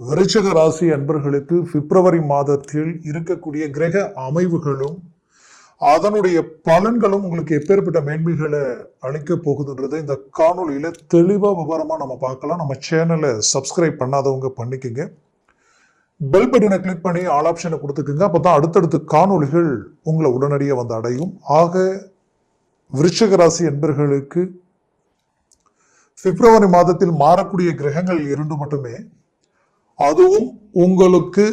விருச்சக ராசி அன்பர்களுக்கு பிப்ரவரி மாதத்தில் இருக்கக்கூடிய கிரக அமைவுகளும் அதனுடைய பலன்களும் உங்களுக்கு எப்பேற்பட்ட மேன்மைகளை அளிக்க போகுதுன்றதை இந்த காணொளியில தெளிவா விவரமா நம்ம பார்க்கலாம். நம்ம சேனலை சப்ஸ்கிரைப் பண்ணாதவங்க பண்ணிக்கோங்க. பெல் பட்டனை கிளிக் பண்ணி ஆல் ஆப்ஷனை கொடுத்துக்குங்க. அப்பதான் அடுத்தடுத்து காணொளிகள் உங்களை உடனடியாக வந்து அடையும். ஆக விருச்சக ராசி என்பர்களுக்கு பிப்ரவரி மாதத்தில் மாறக்கூடிய கிரகங்கள் இரண்டு மட்டுமே. அதுவும் உங்களுக்கு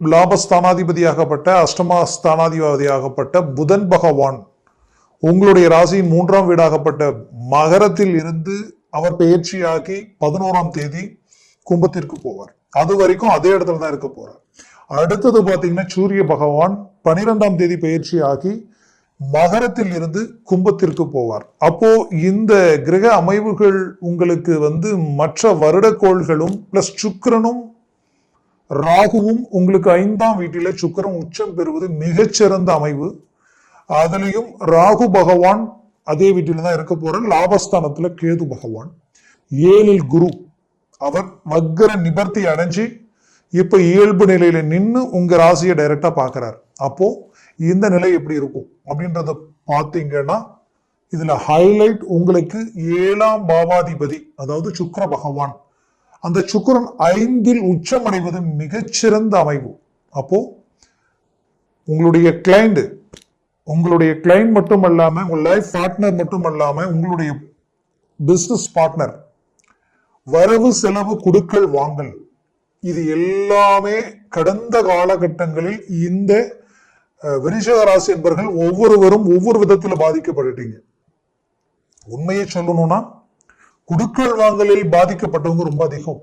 லாபஸ்தானாதிபதியாகப்பட்ட அஷ்டமா ஸ்தானாதிபதியாகப்பட்ட புதன் பகவான். உங்களுடைய ராசியின் மூன்றாம் வீடாகப்பட்ட மகரத்தில் இருந்து அவர் பயிற்சியாகி பதினோராம் தேதி கும்பத்திற்கு போவார். அது வரைக்கும் அதே இடத்துல தான் இருக்க போறார். அடுத்தது பார்த்தீங்கன்னா சூரிய பகவான் பனிரெண்டாம் தேதி பயிற்சி ஆகி மகரத்தில் இருந்து கும்பத்திற்கு போவார். அப்போ இந்த கிரக அமைவுகள் உங்களுக்கு வந்து மற்ற வருடக்கோள்களும் பிளஸ் சுக்கரனும் ராகுவும் உங்களுக்கு ஐந்தாம் வீட்டில சுக்கரம் உச்சம் பெறுவது மிகச்சிறந்த அமைவு. அதுலயும் ராகு பகவான் அதே வீட்டில தான் இருக்க போற லாபஸ்தானத்துல கேது பகவான். ஏழில் குரு. அவர் வக்கர நிபர்த்தி அடைஞ்சு இப்ப இயல்பு நிலையில நின்று உங்க ராசியை டைரக்டா பாக்குறாரு. அப்போ இந்த நிலை எப்படி இருக்கும் அப்படின்றத பார்த்தீங்கன்னா இதுல ஹைலைட் உங்களுக்கு ஏழாம் பாவாதிபதி அதாவது சுக்கர பகவான். அந்த சுக்கரன் ஐந்தில் உச்சமடைவது மிகச்சிறந்த அமைவு. அப்போ உங்களுடைய கிளைண்ட் உங்களுடைய கிளைண்ட் மட்டும் அல்லாமல் உங்க லைஃப் பார்ட்னர் மட்டும் அல்லாமல் உங்களுடைய பிசினஸ் பார்ட்னர் வரவு செலவு கொடுக்கல் வாங்கல் இது எல்லாமே கடந்த காலகட்டங்களில் இந்த அஹ், ராசி என்பவர்கள் ஒவ்வொருவரும் ஒவ்வொரு விதத்தில் பாதிக்கப்பட்டுட்டீங்க. உண்மையை சொல்லணும்னா குடுக்கல் வாங்கலில் பாதிக்கப்பட்டவங்க ரொம்ப அதிகம்.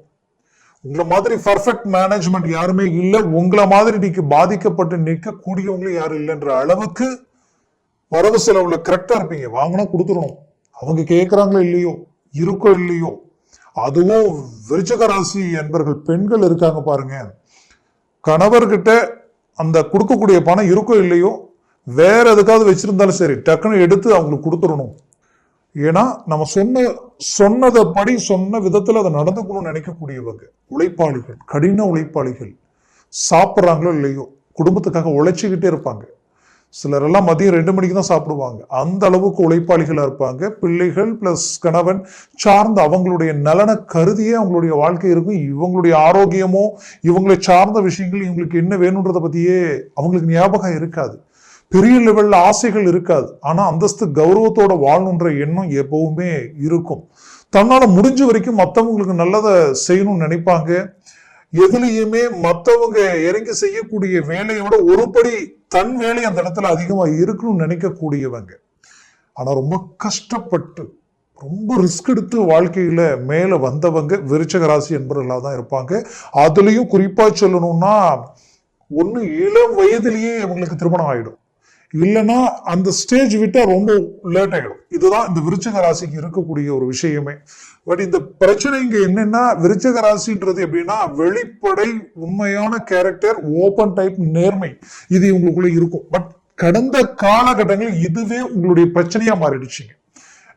உங்களை மாதிரி பர்ஃபெக்ட் மேனேஜ்மெண்ட் யாருமே இல்லை. உங்களை மாதிரி இன்னைக்கு பாதிக்கப்பட்டு நிற்கக்கூடியவங்களும் யாரும் இல்லைன்ற அளவுக்கு வரவு செலவுல கரெக்டா இருப்பீங்க. வாங்கினா கொடுத்துடணும். அவங்க கேட்கறாங்களோ இல்லையோ இருக்கோ இல்லையோ. அதுவும் விருச்சக ராசி என்பர்கள் பெண்கள் இருக்காங்க பாருங்க. கணவர்கிட்ட அந்த கொடுக்கக்கூடிய பணம் இருக்கோ இல்லையோ வேற எதுக்காவது வச்சிருந்தாலும் சரி டக்குன்னு எடுத்து அவங்களுக்கு கொடுத்துடணும். ஏன்னா நம்ம சொன்ன சொன்னதை படி சொன்ன விதத்தில் அதை நடந்துக்கணும்னு நினைக்கக்கூடியவங்க. உழைப்பாளிகள் கடின உழைப்பாளிகள். சாப்பிட்றாங்களோ இல்லையோ குடும்பத்துக்காக உழைச்சிக்கிட்டே இருப்பாங்க. சிலர் எல்லாம் மதியம் ரெண்டு மணிக்கு தான் சாப்பிடுவாங்க. அந்த அளவுக்கு உழைப்பாளிகளாக இருப்பாங்க. பிள்ளைகள் பிளஸ் கணவன் சார்ந்த அவங்களுடைய நலனை கருதியே அவங்களுடைய வாழ்க்கை இருக்கும். இவங்களுடைய ஆரோக்கியமோ இவங்களை சார்ந்த விஷயங்கள் இவங்களுக்கு என்ன வேணுன்றதை பற்றியே அவங்களுக்கு ஞாபகம் இருக்காது. பெரிய லெவலில் ஆசைகள் இருக்காது. ஆனால் அந்தஸ்து கௌரவத்தோட வாழணுன்ற எண்ணம் எப்பவுமே இருக்கும். தன்னால் முடிஞ்ச வரைக்கும் மற்றவங்களுக்கு நல்லதை செய்யணும்னு நினைப்பாங்க. எதுலேயுமே மற்றவங்க இறங்கி செய்யக்கூடிய வேலையை விட ஒரு படி தன் வேலை அந்த இடத்துல அதிகமாக இருக்கணும்னு நினைக்கக்கூடியவங்க. ஆனால் ரொம்ப கஷ்டப்பட்டு ரொம்ப ரிஸ்க் எடுத்து வாழ்க்கையில் மேலே வந்தவங்க விருச்சக ராசி என்பவர்களாக தான் இருப்பாங்க. அதுலேயும் குறிப்பாக சொல்லணும்னா ஒன்று இளம் வயதிலேயே இவங்களுக்கு திருமணம் ஆகிடும் இல்லைன்னா அந்த ஸ்டேஜ் விட்டா ரொம்ப லேட் ஆகிடும் இதுதான் இந்த விருச்சக ராசிக்கு இருக்கக்கூடிய ஒரு விஷயமே. பட் இந்த பிரச்சனை இங்க என்னன்னா விருச்சக ராசின்றது எப்படின்னா வெளிப்படை உண்மையான கேரக்டர் ஓபன் டைப் நேர்மை. இது உங்களுக்குள்ள இருக்கும். பட் கடந்த காலகட்டங்களில் இதுவே உங்களுடைய பிரச்சனையா மாறிடுச்சுங்க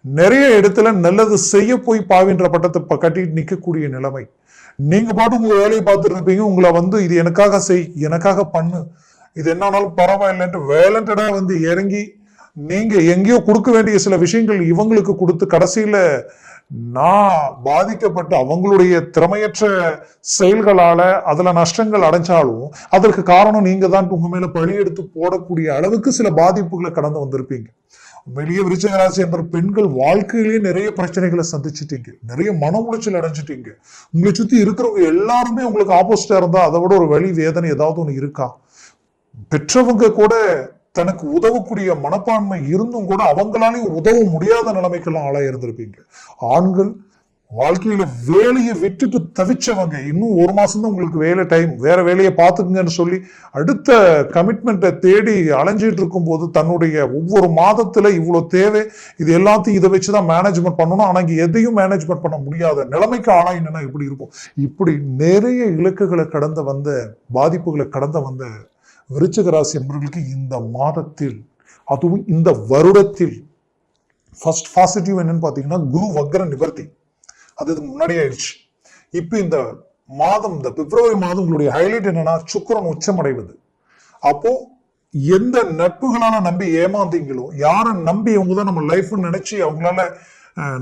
நிறைய இடத்துல நல்லது செய்ய போய் பாவின்ற பட்டத்தை கட்டிட்டு நிக்கக்கூடிய நிலைமை. நீங்க பாட்டு உங்க வேலையை பார்த்துட்டு இருப்பீங்க. உங்களை வந்து இது எனக்காக செய் எனக்காக பண்ணு இது என்ன ஆனாலும் பரவாயில்லைன்ட்டு வேலண்டடா வந்து இறங்கி நீங்க எங்கேயோ கொடுக்க வேண்டிய சில விஷயங்கள் இவங்களுக்கு கொடுத்து கடைசியில நான் பாதிக்கப்பட்ட அவங்களுடைய திறமையற்ற செயல்களால அதுல நஷ்டங்கள் அடைஞ்சாலும் அதற்கு காரணம் நீங்க தான் உங்க மேல பழி எடுத்து போடக்கூடிய அளவுக்கு சில பாதிப்புகளை கடந்து வந்திருப்பீங்க. வெளியே விருச்சகராசி என்ற பெண்கள் வாழ்க்கையிலேயே நிறைய பிரச்சனைகளை சந்திச்சிட்டீங்க. நிறைய மன உளைச்சல் அடைஞ்சிட்டீங்க. உங்களை சுத்தி இருக்கிறவங்க எல்லாருமே உங்களுக்கு ஆப்போசிட்டா இருந்தா அதை விட ஒரு வழி வேதனை ஏதாவது ஒன்று இருக்கா? பெற்றவங்க கூட தனக்கு உதவக்கூடிய மனப்பான்மை இருந்தும் கூட அவங்களாலையும் உதவ முடியாத நிலைமைக்கெல்லாம் ஆளாக இருந்திருப்பீங்க. ஆண்கள் வாழ்க்கையில வேலையை விட்டுட்டு தவிச்சவங்க. இன்னும் ஒரு மாசம் தான் உங்களுக்கு வேலை டைம் வேற வேலையை பார்த்துக்குங்கன்னு சொல்லி அடுத்த கமிட்மெண்ட்டை தேடி அலைஞ்சிட்டு இருக்கும்போது தன்னுடைய ஒவ்வொரு மாதத்துல இவ்வளவு தேவை. இது எல்லாத்தையும் இதை வச்சுதான் மேனேஜ்மெண்ட் பண்ணணும். ஆனா இங்க எதையும் மேனேஜ்மெண்ட் பண்ண முடியாத நிலைமைக்கு ஆளாயினா இப்படி இருக்கும் இப்படி நிறைய இலக்குகளை கடந்த வந்த பாதிப்புகளை கடந்த வந்த விருச்சிக ராசி என்பவர்களுக்கு இந்த மாதத்தில் அதுவும் இந்த வருடத்தில் ஃபர்ஸ்ட் பாசிட்டிவ் என்னன்னு பார்த்தீங்கன்னா குரு வக்ர நிவர்த்தி. அது இதுக்கு முன்னாடி ஆயிடுச்சு. இப்போ இந்த மாதம் இந்த பிப்ரவரி மாதம் உங்களுடைய ஹைலைட் என்னன்னா சுக்கரன் உச்சமடைவது. அப்போ எந்த நட்புகளால நம்பி ஏமாந்தீங்களோ யாரை நம்பி அவங்க தான் நம்ம லைஃப் நினைச்சு அவங்களால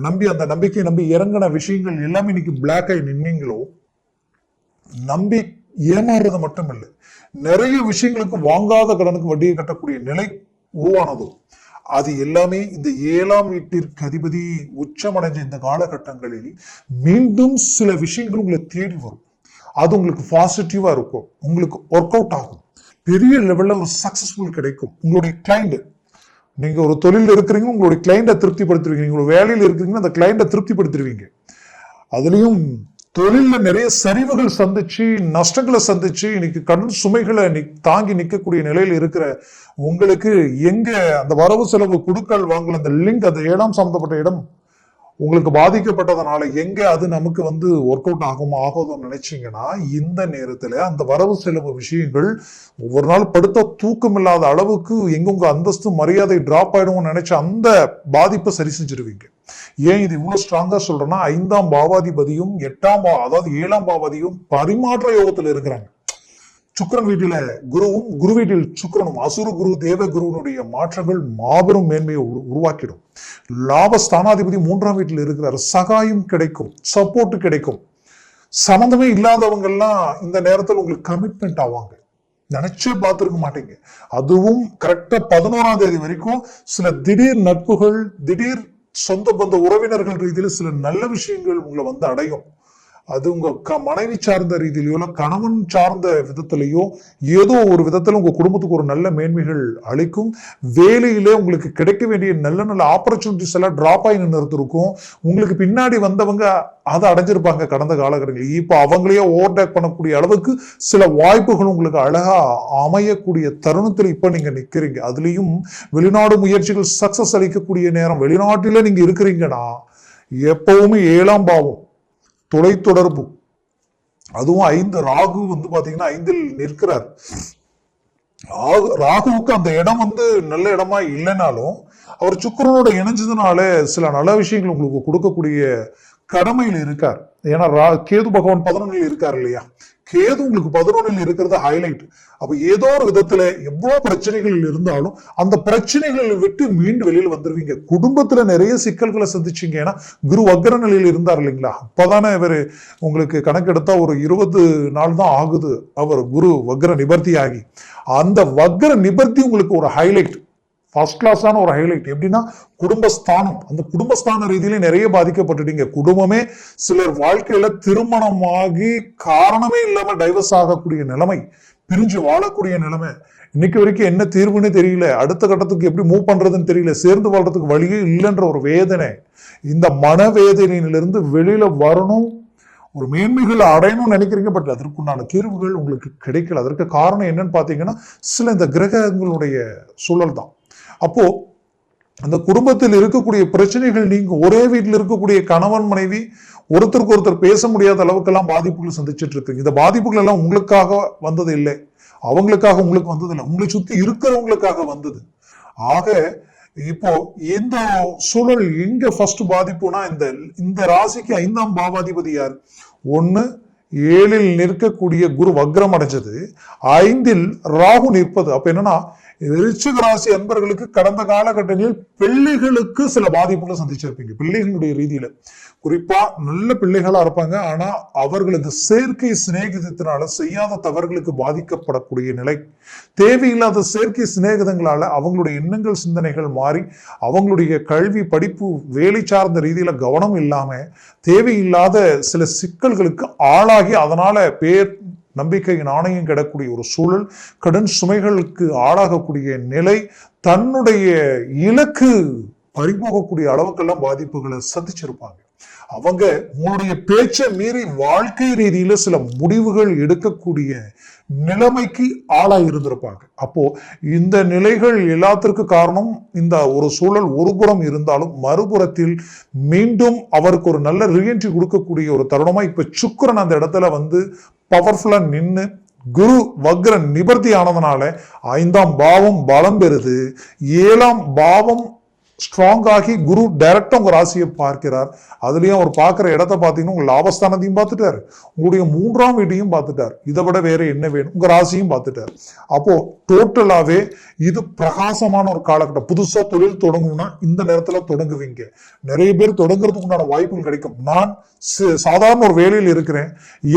நம்பி அந்த நம்பிக்கையை நம்பி இறங்கின விஷயங்கள் எல்லாமே இன்னைக்கு பிளாக் ஆகி நின்னீங்களோ நம்பி ஏமாறுறது மட்டும் இல்லை நிறைய விஷயங்களுக்கு வாங்காத கடனுக்கு வட்டியை கட்டக்கூடிய நிலை உருவானதோ. அது எல்லாமே இந்த ஏழாம் வீட்டிற்கு அதிபதி உச்சமடைஞ்ச இந்த காலகட்டங்களில் மீண்டும் சில விஷயங்கள் உங்களை தேடி வரும். அது உங்களுக்கு பாசிட்டிவா இருக்கும். உங்களுக்கு ஒர்க் அவுட் ஆகும். பெரிய லெவல்ல ஒரு சக்சஸ்ஃபுல் கிடைக்கும். உங்களுடைய கிளைண்ட் நீங்க ஒரு தொழில் இருக்கிறீங்க உங்களுடைய கிளைண்ட்டை திருப்திப்படுத்துவீங்க நீங்க ஒரு வேலையில் இருக்கிறீங்கன்னா அந்த கிளைண்ட்டை திருப்திப்படுத்துவீங்க அதுலயும் தொழில நிறைய சரிவுகள் சந்திச்சு நஷ்டங்களை சந்திச்சு இன்னைக்கு கடன் சுமைகளை தாங்கி நிற்கக்கூடிய நிலையில் இருக்கிற உங்களுக்கு எங்க அந்த வரவு செலவு குடுக்கல் வாங்கல அந்த லிங்க் அந்த இடம் சம்பந்தப்பட்ட இடம் உங்களுக்கு பாதிக்கப்பட்டதுனால எங்க அது நமக்கு வந்து ஒர்க் அவுட் ஆகுமோ ஆகாதோன்னு நினைச்சீங்கன்னா இந்த நேரத்துல அந்த வரவு செலவு விஷயங்கள் ஒவ்வொரு நாள் படுத்த தூக்கம் இல்லாத அளவுக்கு எங்க உங்க அந்தஸ்து மரியாதை டிராப் ஆயிடும்னு நினைச்ச அந்த பாதிப்பை சரி செஞ்சிருவீங்க. ஏன் இது இவ்வளவு ஸ்ட்ராங்கா சொல்றேன்னா ஐந்தாம் பாவாதிபதியும் எட்டாம் பா அதாவது ஏழாம் பாவாதியும் பரிமாற்ற யோகத்துல இருக்கிறாங்க. சுக்கிரன் வீட்டில குருவும் குரு வீட்டில் சுக்கிரனும் அசுர குரு தேவ குருவனுடைய மாற்றங்கள் மாபெரும் மேன்மையை உருவாக்கிடும். லாப ஸ்தானாதிபதி மூன்றாம் வீட்டில் இருக்கிறார். சகாயம் கிடைக்கும் சப்போர்ட் கிடைக்கும். சம்மந்தமே இல்லாதவங்க எல்லாம் இந்த நேரத்தில் உங்களுக்கு கமிட்மெண்ட் ஆவாங்க. நினைச்சே பார்த்துருக்க மாட்டீங்க. அதுவும் கரெக்டா பதினோராம் தேதி வரைக்கும் சில திடீர் நட்புகள் திடீர் சொந்த பந்த உறவினர்கள் ரீதியில சில நல்ல விஷயங்கள் உங்களை வந்து அடையும். அது உங்க க மனைவி சார்ந்த ரீதியிலயோ இல்லை கணவன் சார்ந்த விதத்திலையோ ஏதோ ஒரு விதத்தில் உங்க குடும்பத்துக்கு ஒரு நல்ல மேன்மைகள் அளிக்கும். வேலையிலே உங்களுக்கு கிடைக்க வேண்டிய நல்ல நல்ல ஆப்பர்ச்சுனிட்டிஸ் எல்லாம் ட்ராப் ஆகி நின்று இருக்கும் உங்களுக்கு பின்னாடி வந்தவங்க அதை அடைஞ்சிருப்பாங்க கடந்த காலகட்டங்களில். இப்போ அவங்களையே ஓவர்டேக் பண்ணக்கூடிய அளவுக்கு சில வாய்ப்புகள் உங்களுக்கு அழகா அமையக்கூடிய தருணத்தில் இப்போ நீங்க நிற்கிறீங்க அதுலேயும் வெளிநாடு முயற்சிகள் சக்சஸ் அளிக்கக்கூடிய நேரம். வெளிநாட்டில நீங்க இருக்கிறீங்கன்னா எப்பவுமே ஏழாம் பாவம். தொலைத்தொடர்பு. அதுவும் ஐந்து ராகு வந்து பாத்தீங்கன்னா ஐந்தில் நிற்கிறார். ராகு- ராகுவுக்கு அந்த இடம் வந்து நல்ல இடமா இல்லைனாலும் அவர் சுக்கிரனோட இணைஞ்சதுனால சில நல்ல விஷயங்கள் உங்களுக்கு கொடுக்கக்கூடிய கடமையில் இருக்கார். ஏன்னா ரா- கேது பகவான் பதினொன்னில் இருக்கார் இல்லையா? கேது உங்களுக்கு பதினொன்னில் இருக்கிறது ஹைலைட் அப்ப ஏதோ ஒரு விதத்துல எவ்வளவு பிரச்சனைகள் இருந்தாலும் அந்த பிரச்சனைகளை விட்டு மீண்டு வெளியில வந்துருவீங்க. குடும்பத்துல நிறைய சிக்கல்களை சந்திச்சீங்க. ஏன்னா குரு வக்ர நிலையில் இருந்தார் இல்லைங்களா? அப்பதானே இவர் உங்களுக்கு கணக்கெடுத்தா ஒரு இருபது நாள் தான் ஆகுது. அவர் குரு வக்ர நிபர்த்தி ஆகி அந்த வக்ர நிபர்த்தி உங்களுக்கு ஒரு ஹைலைட் ஃபர்ஸ்ட் கிளாஸான ஒரு ஹைலைட் எப்படின்னா குடும்பஸ்தானம். அந்த குடும்பஸ்தான ரீதியில நிறைய பாதிக்கப்பட்டுட்டீங்க. குடும்பமே சிலர் வாழ்க்கையில திருமணமாகி காரணமே இல்லாம டைவர்ஸ் ஆகக்கூடிய நிலைமை பிரிஞ்சு வாழக்கூடிய நிலைமை. இன்னைக்கு வரைக்கும் என்ன தீர்வுன்னு தெரியல. அடுத்த கட்டத்துக்கு எப்படி மூவ் பண்றதுன்னு தெரியல. சேர்ந்து வாழ்றதுக்கு வழியே இல்லைன்ற ஒரு வேதனை. இந்த மனவேதனையிலிருந்து வெளியில வரணும். ஒரு மேன்மைகள் அடையணும்னு நினைக்கிறீங்க பட் அதற்குண்டான தீர்வுகள் உங்களுக்கு கிடைக்கல. அதற்கு காரணம் என்னன்னு பார்த்தீங்கன்னா சில இந்த கிரகங்களுடைய சூழல் தான் அப்போ அந்த குடும்பத்தில் இருக்கக்கூடிய பிரச்சனைகள் நீங்க ஒரே வீட்டில் இருக்கக்கூடிய கணவன் மனைவி ஒருத்தருக்கு ஒருத்தர் பேச முடியாத அளவுக்கெல்லாம் பாதிப்புகள் சந்திச்சுட்டு இருக்கு. இந்த பாதிப்புகள் எல்லாம் உங்களுக்காக வந்தது இல்லை. அவங்களுக்காக உங்களுக்கு வந்தது இல்லை. உங்களை சுத்தி இருக்கிறவங்களுக்காக வந்தது. ஆக இப்போ இந்த சூழல் எங்க ஃபர்ஸ்ட் பாதிப்புனா இந்த இந்த ராசிக்கு ஐந்தாம் பாவாதிபதி யார்? ஒண்ணு ஏழில் நிற்கக்கூடிய குரு வக்ரம் அடைஞ்சது. ஐந்தில் ராகு நிற்பது. அப்ப என்னன்னா ரிச்சிக ராசி அன்பர்களுக்கு கடந்த காலகட்டங்களில் பிள்ளைகளுக்கு சில பாதிப்புகளை சந்திச்சிருப்பீங்க. பிள்ளைகளுடைய ரீதியில. குறிப்பா நல்ல பிள்ளைகளா இருப்பாங்க. ஆனா அவர்களது செயற்கை சிநேகிதத்தினால செய்யாத தவறுகளுக்கு பாதிக்கப்படக்கூடிய நிலை தேவையில்லாத செயற்கை சிநேகிதங்களால அவங்களுடைய எண்ணங்கள் சிந்தனைகள் மாறி அவங்களுடைய கல்வி படிப்பு வேலை சார்ந்த ரீதியில கவனம் இல்லாம தேவையில்லாத சில சிக்கல்களுக்கு ஆளாகி அதனால பேர் நம்பிக்கை நாணயம் கிடக்கூடிய ஒரு சூழல் கடன் சுமைகளுக்கு ஆளாகக்கூடிய நிலை தன்னுடைய இலக்கு பறிபோகக்கூடிய அளவுக்கெல்லாம் பாதிப்புகளை சந்திச்சிருப்பாங்க. அவங்க உங்களுடைய பேச்சை மீறி வாழ்க்கை ரீதியில சில முடிவுகள் எடுக்கக்கூடிய நிலைமைக்கு ஆளாக இருந்திருப்பாங்க. அப்போ இந்த நிலைகள் எல்லாத்திற்கு காரணம் இந்த ஒரு சூழல் ஒரு புறம் இருந்தாலும் மறுபுறத்தில் மீண்டும் அவருக்கு ஒரு நல்ல ரீஎன்ட்ரி கொடுக்கக்கூடிய ஒரு தருணமா இப்ப சுக்கிரன் அந்த இடத்துல வந்து பவர்ஃபுல்லாக நின்று குரு வக்ர நிபர்த்தி ஆனதுனால ஐந்தாம் பாவம் பலம் பெறுது. ஏழாம் பாவம் ஸ்ட்ராங்காகி குரு டைரக்டா உங்க ராசியை பார்க்கிறார். அதுலயும் அவர் பார்க்குற இடத்த பார்த்தீங்கன்னா உங்க லாபஸ்தானத்தையும் பார்த்துட்டாரு. உங்களுடைய மூன்றாம் வீட்டையும் பார்த்துட்டார். இதை விட வேற என்ன வேணும்? உங்க ராசியும் பார்த்துட்டார். அப்போ டோட்டலாவே இது பிரகாசமான ஒரு காலகட்டம். புதுசா தொழில் தொடங்கணும்னா இந்த நேரத்துல தொடங்குவீங்க. நிறைய பேர் தொடங்குறதுக்கு உண்டான வாய்ப்புகள் கிடைக்கும். நான் சாதாரண ஒரு வேலையில் இருக்கிறேன்.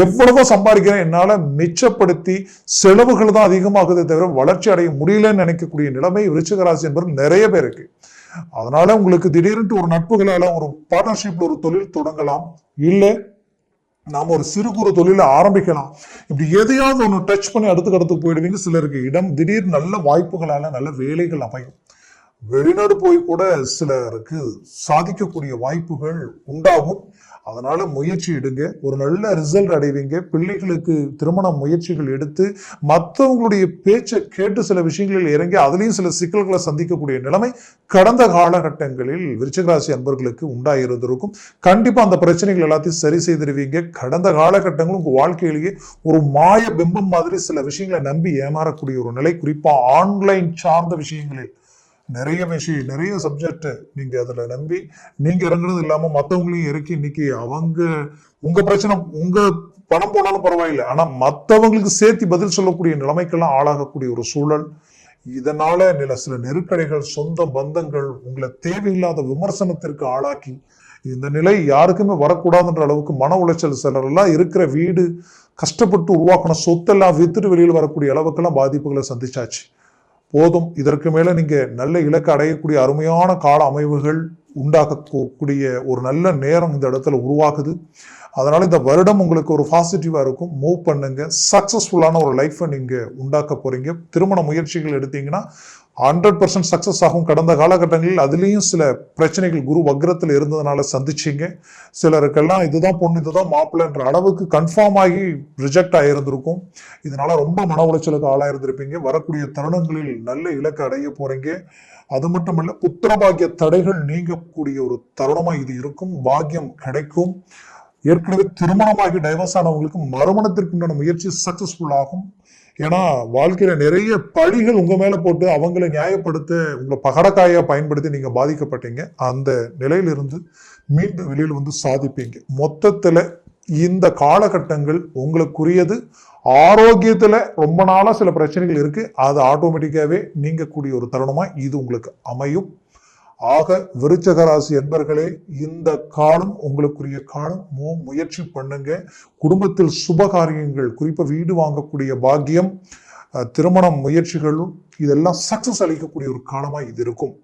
எவ்வளவோ சம்பாதிக்கிறேன். என்னால மிச்சப்படுத்தி செலவுகள் தான் அதிகமாகுதே தவிர வளர்ச்சி அடைய முடியலன்னு நினைக்கக்கூடிய நிலைமை விருச்சிக ராசி என்பது நிறைய பேருக்கு அதனால உங்களுக்கு திடீர்னு ஒரு நட்புகளால ஒரு பார்ட்னர்ஷிப்ல ஒரு தொழில் தொடங்கலாம். இல்லை நாம ஒரு சிறு குறு தொழிலை ஆரம்பிக்கலாம். இப்படி எதையாவது ஒன்று டச் பண்ணி அடுத்த கடத்துக்கு போயிடுவீங்க சிலருக்கு. இடம் திடீர் நல்ல வாய்ப்புகளால நல்ல வேலைகள் அமையும். வெளிநாடு போய் கூட சிலருக்கு சாதிக்கக்கூடிய வாய்ப்புகள் உண்டாகும். அதனால முயற்சி எடுங்க. ஒரு நல்ல ரிசல்ட் அடைவீங்க. பிள்ளைகளுக்கு திருமண முயற்சிகள் எடுத்து மற்றவங்களுடைய பேச்சை கேட்டு சில விஷயங்களில் இறங்கி அதுலேயும் சில சிக்கல்களை சந்திக்கக்கூடிய நிலைமை கடந்த காலகட்டங்களில் விருச்சகராசி அன்பர்களுக்கு உண்டாயிருந்திருக்கும். கண்டிப்பாக அந்த பிரச்சனைகள் எல்லாத்தையும் சரி செய்திருவீங்க. கடந்த காலகட்டங்களும் உங்கள் வாழ்க்கையிலேயே ஒரு மாய பிம்பம் மாதிரி சில விஷயங்களை நம்பி ஏமாறக்கூடிய ஒரு நிலை குறிப்பாக ஆன்லைன் சார்ந்த விஷயங்களில். நிறைய விஷயம் நிறைய சப்ஜெக்ட் நீங்க அதுல நம்பி நீங்க இறங்குறது இல்லாம மத்தவங்களையும் இறக்கி இன்னைக்கு அவங்க உங்க பிரச்சனை உங்க பணம் போனாலும் பரவாயில்லை. ஆனா மத்தவங்களுக்கு சேர்த்து பதில் சொல்லக்கூடிய நிலைமைக்கெல்லாம் ஆளாகக்கூடிய ஒரு சூழல். இதனால நில சில நெருக்கடிகள் சொந்த பந்தங்கள் உங்களை தேவையில்லாத விமர்சனத்திற்கு ஆளாக்கி இந்த நிலை யாருக்குமே வரக்கூடாதுன்ற அளவுக்கு மன உளைச்சல் சிலரெல்லாம் இருக்கிற வீடு கஷ்டப்பட்டு உருவாக்கின சொத்தெல்லாம் வித்துட்டு வெளியில் வரக்கூடிய அளவுக்கெல்லாம் பாதிப்புகளை சந்திச்சாச்சு. போதும். இதற்கு மேலே நீங்கள் நல்ல இலக்கு அடையக்கூடிய அருமையான கால அமைவுகள் உண்டாக்கக்கூடிய ஒரு நல்ல நேரம் இந்த இடத்துல உருவாக்குது அதனால் இந்த வருடம் உங்களுக்கு ஒரு பாசிட்டிவாக இருக்கும். மூவ் பண்ணுங்கள் சக்ஸஸ்ஃபுல்லான ஒரு லைஃப்பை நீங்கள் உண்டாக்க போகிறீங்க திருமண முயற்சிகள் எடுத்தீங்கன்னா ஹண்ட்ரட் பர்சன்ட் சக்ஸஸ் ஆகும். கடந்த காலகட்டங்களில் அதுலேயும் சில பிரச்சனைகள் குரு வக்ரத்தில் இருந்ததுனால சந்திச்சிங்க. சிலருக்கெல்லாம் இதுதான் பொண்ணு இதுதான் மாப்பிள்ளைன்ற அளவுக்கு கன்ஃபார்ம் ஆகி ரிஜெக்ட் ஆகியிருந்திருக்கும் இதனால் ரொம்ப மன உளைச்சலுக்கு ஆளாயிருந்திருப்பீங்க. வரக்கூடிய தருணங்களில் நல்ல இலக்கு அடைய போகிறீங்க அது மட்டும் இல்லை புத்திர பாக்கிய தடைகள் நீங்கக்கூடிய ஒரு தருணமாக இது இருக்கும். பாக்கியம் கிடைக்கும். ஏற்கனவே திருமணமாகி டைவர்ஸ் ஆனவங்களுக்கு மறுமணத்திற்கு உண்டான முயற்சி சக்சஸ்ஃபுல் ஆகும். ஏன்னா வாழ்க்கையில நிறைய பழிகள் உங்க மேல போட்டு அவங்களை நியாயப்படுத்த உங்களை பகடக்காயா பயன்படுத்தி நீங்க பாதிக்கப்பட்டீங்க. அந்த நிலையிலிருந்து மீண்டும் வெளியில் வந்து சாதிப்பீங்க. மொத்தத்துல இந்த காலகட்டங்கள் உங்களுக்குரியது. ஆரோக்கியத்துல ரொம்ப நாளா சில பிரச்சனைகள் இருக்கு. அது ஆட்டோமேட்டிக்காவே நீங்கக்கூடிய ஒரு தருணமா இது உங்களுக்கு அமையும். ஆக விருச்சக ராசி என்பர்களே இந்த காலம் உங்களுக்குரிய காலம். முயற்சி பண்ணுங்க. குடும்பத்தில் சுப காரியங்கள் வீடு வாங்கக்கூடிய பாக்கியம் திருமணம் முயற்சிகளும் இதெல்லாம் சக்சஸ் அளிக்கக்கூடிய ஒரு காலமாக இது இருக்கும்.